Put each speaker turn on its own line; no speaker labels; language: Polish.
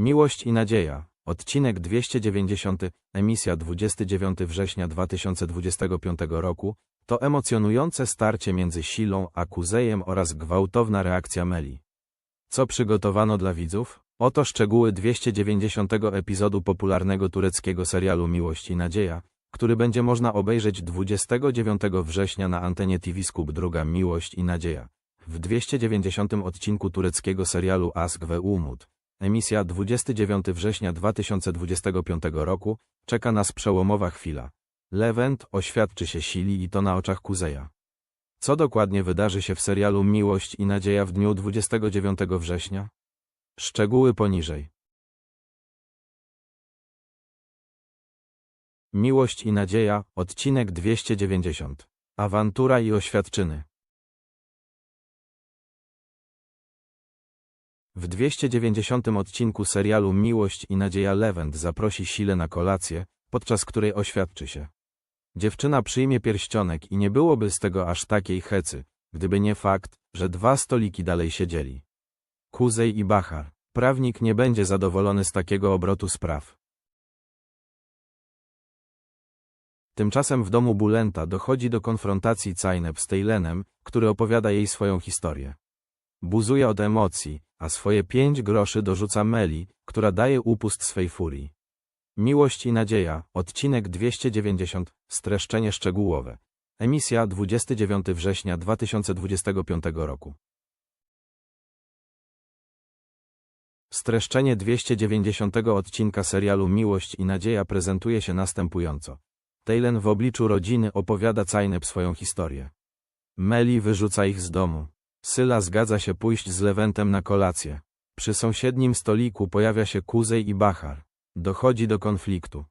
Miłość i nadzieja. Odcinek 290, emisja 29 września 2025 roku, to emocjonujące starcie między Silą a Kuzejem oraz gwałtowna reakcja Meli. Co przygotowano dla widzów? Oto szczegóły 290 epizodu popularnego tureckiego serialu Miłość i Nadzieja, który będzie można obejrzeć 29 września na antenie TV Skub druga Miłość i Nadzieja. W 290 odcinku tureckiego serialu Ask ve Umut, emisja 29 września 2025 roku, czeka nas przełomowa chwila. Levent oświadczy się Sili i to na oczach Kuzeja. Co dokładnie wydarzy się w serialu Miłość i Nadzieja w dniu 29 września? Szczegóły poniżej. Miłość i Nadzieja, odcinek 290. Awantura i oświadczyny. W 290 odcinku serialu Miłość i Nadzieja Lewent zaprosi Silę na kolację, podczas której oświadczy się. Dziewczyna przyjmie pierścionek i nie byłoby z tego aż takiej hecy, gdyby nie fakt, że dwa stoliki dalej siedzieli. Kuzej i Bachar. Prawnik nie będzie zadowolony z takiego obrotu spraw. Tymczasem w domu Bulenta dochodzi do konfrontacji Cajneb z Tejlenem, który opowiada jej swoją historię. Buzuje od emocji, a swoje pięć groszy dorzuca Meli, która daje upust swej furii. Miłość i nadzieja, odcinek 290, streszczenie szczegółowe. Emisja 29 września 2025 roku. Streszczenie 290 odcinka serialu Miłość i Nadzieja prezentuje się następująco. Taylen w obliczu rodziny opowiada Cajneb swoją historię. Meli wyrzuca ich z domu. Syla zgadza się pójść z Lewentem na kolację. Przy sąsiednim stoliku pojawia się Kuzej i Bachar. Dochodzi do konfliktu.